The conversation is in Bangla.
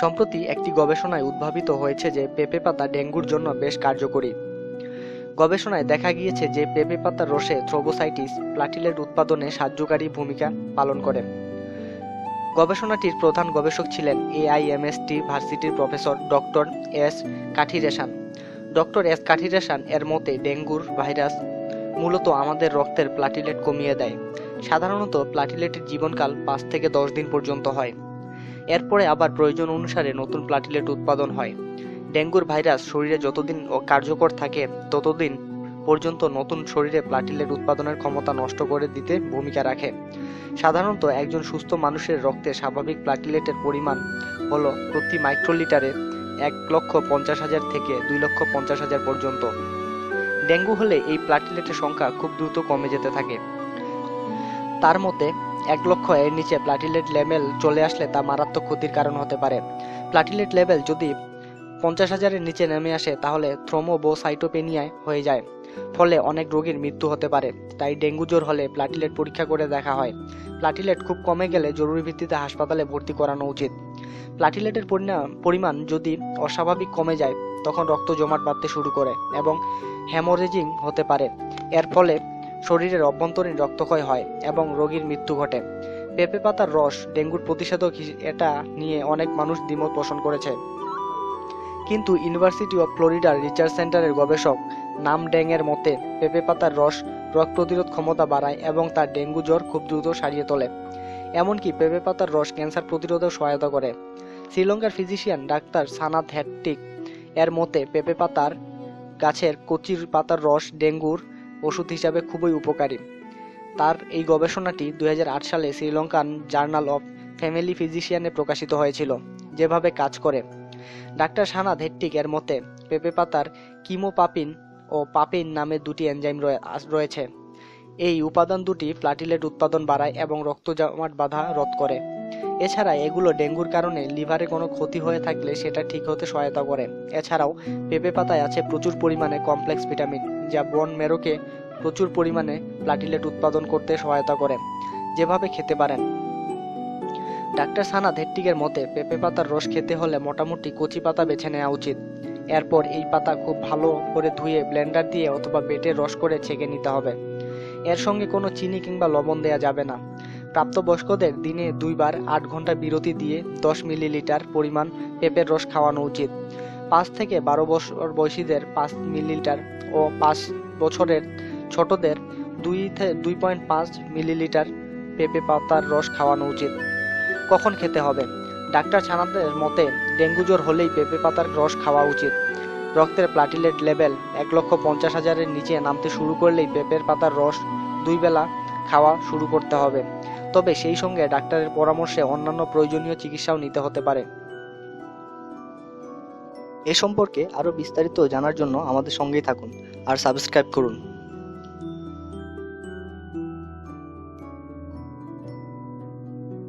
সম্প্রতি একটি গবেষণায় উদ্ভাবিত হয়েছে যে পেঁপে পাতা ডেঙ্গুর জন্য বেশ কার্যকরী। গবেষণায় দেখা গিয়েছে যে পেঁপে পাতার রসে থ্রোবোসাইটিস প্লাটিলেট উৎপাদনে সাহায্যকারী ভূমিকা পালন করে। গবেষণাটির প্রধান গবেষক ছিলেন এআইএমএসটি ভার্সিটির professor doctor S Kathiresan. Doctor S Kathiresan এর মতে, ডেঙ্গুর ভাইরাস মূলত আমাদের রক্তের প্লাটিলেট কমিয়ে দেয়। সাধারণত প্লাটিলেটের জীবনকাল পাঁচ থেকে দশ দিন পর্যন্ত হয়। এরপরে আবার প্রয়োজন অনুসারে নতুন প্লাটিলেট উৎপাদন হয়। ডেঙ্গুর ভাইরাস শরীরে যতদিন কার্যকর থাকে, ততদিন পর্যন্ত নতুন শরীরে প্লাটিলেট উৎপাদনের ক্ষমতা নষ্ট করে দিতে ভূমিকা রাখে। সাধারণত একজন সুস্থ মানুষের রক্তে স্বাভাবিক প্লাটিলেটের পরিমাণ হল প্রতি মাইক্রোলিটারে এক লক্ষ পঞ্চাশ হাজার থেকে দুই লক্ষ পঞ্চাশ হাজার পর্যন্ত। ডেঙ্গু হলে এই প্লাটিলেটের সংখ্যা খুব দ্রুত কমে যেতে থাকে। তার মতে এক লক্ষ এর নিচে প্লাটিলেট লেভেল চলে আসলে তা মারাত্মক ক্ষতির কারণ হতে পারে। প্লাটিলেট লেভেল যদি পঞ্চাশ হাজারের নিচে নেমে আসে, তাহলে থ্রোমোবোসাইটোপেনিয়ায় হয়ে যায়। ফলে অনেক রোগীর মৃত্যু হতে পারে, তাই ডেঙ্গু জ্বর হলে প্লাটিলেট পরীক্ষা করে দেখা হয়। প্লাটিলেট খুব কমে গেলে জরুরি ভিত্তিতে হাসপাতালে ভর্তি করানো উচিত। প্লাটিলেটের পরিমাণ যদি অস্বাভাবিক কমে যায়, তখন রক্ত জমাট বাঁধতে শুরু করে এবং হ্যামোরেজিং হতে পারে। এর ফলে শরীরের অভ্যন্তরীণ রক্তক্ষয় হয় এবং রোগীর মৃত্যু ঘটে। পেঁপে পাতার রস, ডেঙ্গুর প্রতিষেধক এটা নিয়ে অনেক মানুষ দ্বিমত পোষণ করেছে। কিন্তু ইউনিভার্সিটি অফ ফ্লোরিডার রিসার্চ সেন্টারের গবেষক নাম ড্যাং এর মতে, পেঁপে পাতার রস রোগ প্রতিরোধ ক্ষমতা বাড়ায় এবং তার ডেঙ্গু জ্বর খুব দ্রুত সারিয়ে তোলে। এমনকি পেঁপে পাতার রস ক্যান্সার প্রতিরোধেও সহায়তা করে। শ্রীলঙ্কার ফিজিশিয়ান ডাক্তার সানাত হ্যাট্টিক এর মতে, পেঁপে পাতার গাছের কচির পাতার রস, ডেঙ্গুর ওষুধ হিসাবে খুবই উপকারী। তার এই গবেষণাটি দুই হাজার আট সালে শ্রীলঙ্কান জার্নাল অফ ফ্যামিলি ফিজিশিয়ানে প্রকাশিত হয়েছিল, যেভাবে কাজ করে। ডাক্তার সানা ধেট্টিক এর মতে, পেঁপে পাতার কিমোপাপিন ও পাপিন নামে দুটি এনজাইম রয়ে- রয়েছে। এই উপাদান দুটি প্লাটিলেট উৎপাদন বাড়ায় এবং রক্ত জমাট বাধা রোধ করে। এছাড়া এগুলো ডেঙ্গুর কারণে লিভারে কোনো ক্ষতি হয়ে থাকলে সেটা ঠিক হতে সহায়তা করে। এছাড়াও পেঁপে পাতায় আছে প্রচুর পরিমাণে কমপ্লেক্স ভিটামিন, যা বন মেরোকে প্রচুর পরিমাণে প্লাটিলেট উৎপাদন করতে সহায়তা করে। যেভাবে খেতে পারেন। ডাক্তার সানা ধেট্টিকের মতে, পেঁপে পাতার রস খেতে হলে মোটামুটি কচি পাতা বেছে নেওয়া উচিত। এরপর এই পাতা খুব ভালো করে ধুয়ে ব্লেন্ডার দিয়ে অথবা বেটে রস করে ছেঁকে নিতে হবে। এর সঙ্গে কোনো চিনি কিংবা লবণ দেওয়া যাবে না। প্রাপ্তবয়স্কদের দিনে দুইবার আট ঘণ্টা বিরতি দিয়ে দশ মিলিলিটার পরিমাণ পেঁপের রস খাওয়ানো উচিত। পাঁচ থেকে বারো বছর বয়সীদের পাঁচ মিলিলিটার ও পাঁচ বছরের ছোটদের দুই দুই পয়েন্ট পাঁচ মিলিলিটার পেঁপে পাতার রস খাওয়ানো উচিত। কখন খেতে হবে? ডাক্তার ছানাদের মতে, ডেঙ্গু জ্বর হলেই পেঁপে পাতার রস খাওয়া উচিত। রক্তের প্লাটিলেট লেভেল এক লক্ষ পঞ্চাশ হাজারের নিচে নামতে শুরু করলেই পেঁপের পাতার রস দুই বেলা খাওয়া শুরু করতে হবে। তবে সেই সঙ্গে ডাক্তারের পরামর্শে অন্যান্য প্রয়োজনীয় চিকিৎসাও নিতে হতে পারে। এ সম্পর্কে আরও বিস্তারিত জানার জন্য আমাদের সঙ্গেই থাকুন আর সাবস্ক্রাইব করুন।